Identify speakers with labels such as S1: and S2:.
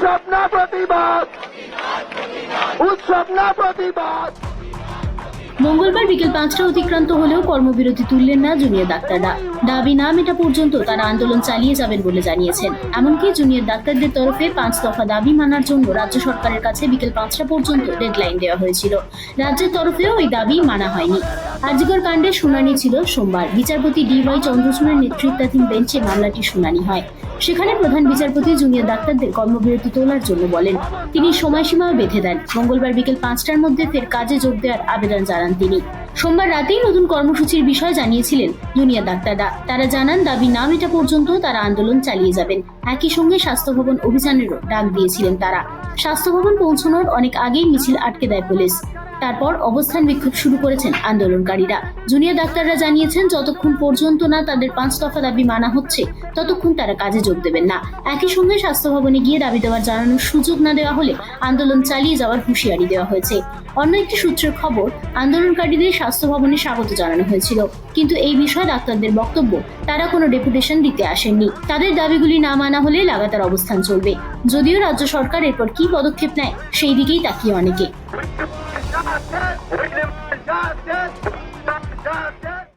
S1: উৎসব না প্রতিবাদ। উৎসব না প্রতিবাদ।
S2: মঙ্গলবার বিকেল পাঁচটা অতিক্রান্ত হলেও কর্মবিরতি তুললেন না জুনিয়র ডাক্তাররা। দাবি না মেটা পর্যন্ত তারা আন্দোলন চালিয়ে যাবেন বলে জানিয়েছেন। এমনকি জুনিয়র ডাক্তারদের তরফে পাঁচ দফা দাবি মানার জন্য রাজ্য সরকারের কাছে বিকেল পাঁচটা পর্যন্ত ডেডলাইন দেওয়া হয়েছিল। রাজ্যের তরফেও ওই দাবি মানা হয়নি। আর্যিকর কাণ্ডে শুনানি ছিল সোমবার। বিচারপতি ডি ওয়াই চন্দ্রচূড়ের নেতৃত্বাধীন বেঞ্চে মামলাটি শুনানি হয়। সেখানে প্রধান বিচারপতি জুনিয়র ডাক্তারদের কর্মবিরতি তোলার জন্য বলেন, তিনি সময়সীমাও বেঁধে দেন। মঙ্গলবার বিকেল পাঁচটার মধ্যে ফের কাজে যোগ দেওয়ার আবেদন জানান তিনি। সোমবার রাতেই নতুন কর্মসূচির বিষয় জানিয়েছিলেন জুনিয়র ডাক্তাররা। তারা জানান, দাবি না মেটা পর্যন্ত তারা আন্দোলন চালিয়ে যাবেন। একই সঙ্গে স্বাস্থ্য ভবন অভিযানেরও ডাক দিয়েছিলেন তারা। স্বাস্থ্য ভবন পৌঁছানোর অনেক আগেই মিছিল আটকে দেয় পুলিশ। তারপর অবস্থান বিক্ষোভ শুরু করেছেন আন্দোলনকারীরা। জুনিয়র ডাক্তাররা জানিয়েছেন, যতক্ষণ পর্যন্ত না তাদের পাঁচ দফা দাবি মানা হচ্ছে, ততক্ষণ তারা কাজে যোগ দেবেন না। একই সঙ্গে স্বাস্থ্য ভবনে গিয়ে দাবি দেওয়ার জানানোর সুযোগ না দেওয়া হলে আন্দোলন চালিয়ে যাওয়ার হুঁশিয়ারি দেওয়া হয়েছে। অন্য একটি সূত্রের খবর, আন্দোলনকারীদের স্বাস্থ্য ভবনে স্বাগত জানানো হয়েছিল। কিন্তু এই বিষয়ে ডাক্তারদের বক্তব্য, তারা কোনো ডেপুটেশন দিতে আসেননি। তাদের দাবিগুলি না মানা হলে লাগাতার অবস্থান চলবে। যদিও রাজ্য সরকার এরপর কি পদক্ষেপ নেয়, সেই দিকেই তাকিয়ে অনেকে।
S1: Justice! We demand justice!